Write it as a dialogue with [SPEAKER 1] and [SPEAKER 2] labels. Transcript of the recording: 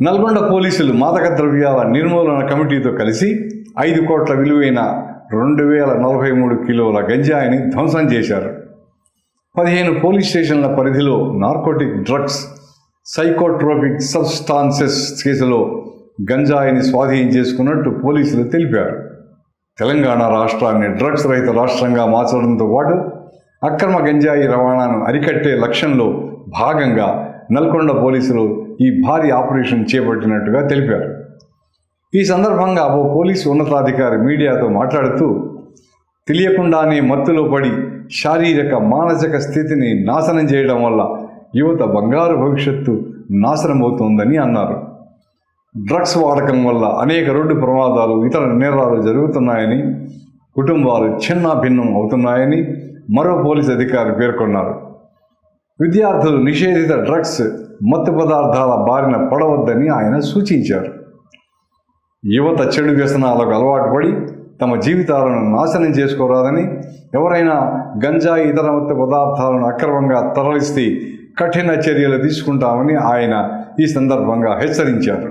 [SPEAKER 1] నల్గొండ పోలీసులు మాదక ద్రవ్యాల నిర్మూలన కమిటీతో కలిసి ఐదు కోట్ల విలువైన రెండు వేల నలభై మూడు కిలోల గంజాయిని ధ్వంసం చేశారు. పదిహేను పోలీస్ స్టేషన్ల పరిధిలో నార్కోటిక్ డ్రగ్స్ సైకోట్రోపిక్ సబ్స్టాన్సెస్ కేసులో గంజాయిని స్వాధీనం చేసుకున్నట్టు పోలీసులు తెలిపారు. తెలంగాణ రాష్ట్రాన్ని డ్రగ్స్ రహిత రాష్ట్రంగా మార్చడంతో పాటు అక్రమ గంజాయి రవాణాను అరికట్టే లక్ష్యంలో భాగంగా నల్గొండ పోలీసులు ఈ భారీ ఆపరేషన్ చేపట్టినట్టుగా తెలిపారు. ఈ సందర్భంగా ఓ పోలీసు ఉన్నతాధికారి మీడియాతో మాట్లాడుతూ తెలియకుండానే మత్తులో పడి శారీరక మానసిక స్థితిని నాశనం చేయడం వల్ల యువత బంగారు భవిష్యత్తు నాశనమవుతోందని అన్నారు. డ్రగ్స్ వాడకం వల్ల అనేక రోడ్డు ప్రమాదాలు ఇతర నేరాలు జరుగుతున్నాయని కుటుంబాలు చిన్న భిన్నం అవుతున్నాయని మరో పోలీస్ అధికారి పేర్కొన్నారు. విద్యార్థులు నిషేధిత డ్రగ్స్ మత్తు పదార్థాల బారిన పడవద్దని ఆయన సూచించారు. యువత చెడు వ్యసనాలకు అలవాటు పడి తమ జీవితాలను నాశనం చేసుకోరాదని ఎవరైనా గంజాయి ఇతర మత్తు పదార్థాలను అక్రమంగా తరలిస్తే కఠిన చర్యలు తీసుకుంటామని ఆయన ఈ సందర్భంగా హెచ్చరించారు.